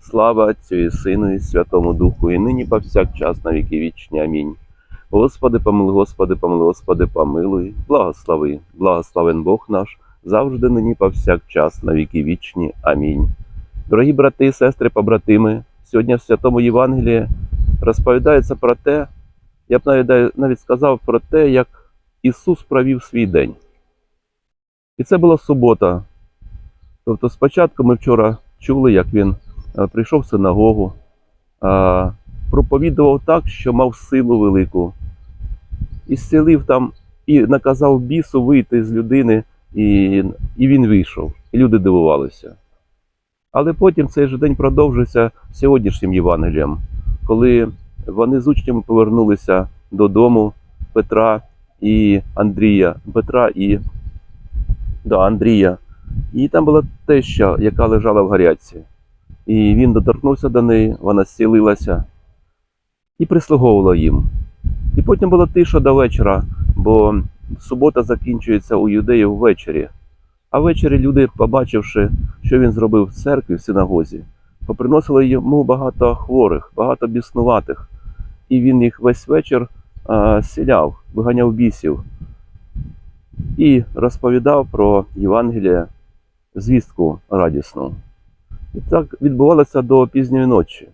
Слава Отцю і Сину, і Святому Духу, і нині повсякчас на віки вічні. Амінь. Господи, помилуй, Господи, помилуй, Господи, помилуй, благослови, благословен Бог наш, завжди нині повсякчас на віки вічні. Амінь. Дорогі брати і сестри, побратими, сьогодні в Святому Євангелії розповідається про те, я б навіть, навіть сказав про те, як Ісус провів свій день. І це була субота. Тобто, спочатку ми вчора чули, як він прийшов в синагогу, е, проповідував так, що мав силу велику, і зцілив там, і наказав бісу вийти з людини, і, і він вийшов. І люди дивувалися. Але потім цей же день продовжився сьогоднішнім Євангелієм, коли вони з учнями повернулися додому Петра і Андрія, Петра і да, Андрія. І там була теща, яка лежала в гарячці. І він доторкнувся до неї, вона зцілилася і прислуговувала їм. І потім була тиша до вечора, бо субота закінчується у юдеїв ввечері. А ввечері люди, побачивши, що він зробив в церкві, в синагозі, поприносили йому багато хворих, багато біснуватих. І він їх весь вечір а, сіляв, виганяв бісів і розповідав про Євангеліє, звістку радісну. І так відбувалося до пізньої ночі.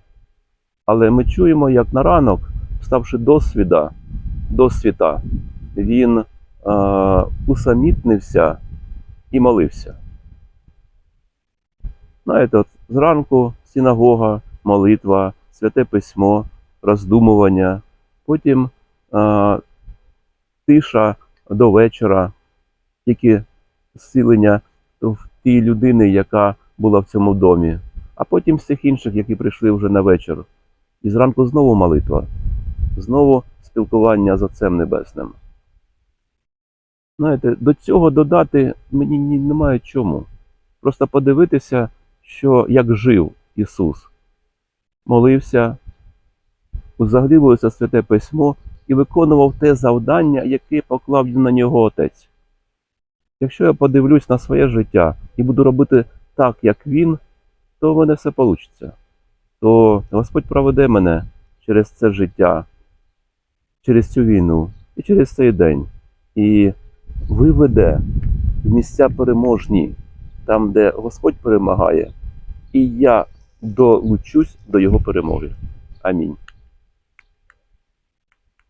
Але ми чуємо, як на ранок, ставши до світа, до світа, він е, усамітнився і молився. Знаєте, от зранку синагога, молитва, святе письмо, роздумування, потім е, тиша до вечора, тільки зцілення в тій людини, яка була в цьому домі, а потім всіх інших, які прийшли вже на вечір. І зранку знову молитва, знову спілкування з Отцем Небесним. Знаєте, до цього додати мені немає чому. Просто подивитися, що як жив Ісус. Молився, заглибувався в святе письмо і виконував те завдання, яке поклав на нього Отець. Якщо я подивлюсь на своє життя і буду робити так, як він, то в мене все вийде. То Господь проведе мене через це життя, через цю війну і через цей день. І виведе в місця переможні, там, де Господь перемагає, і я долучусь до Його перемоги. Амінь.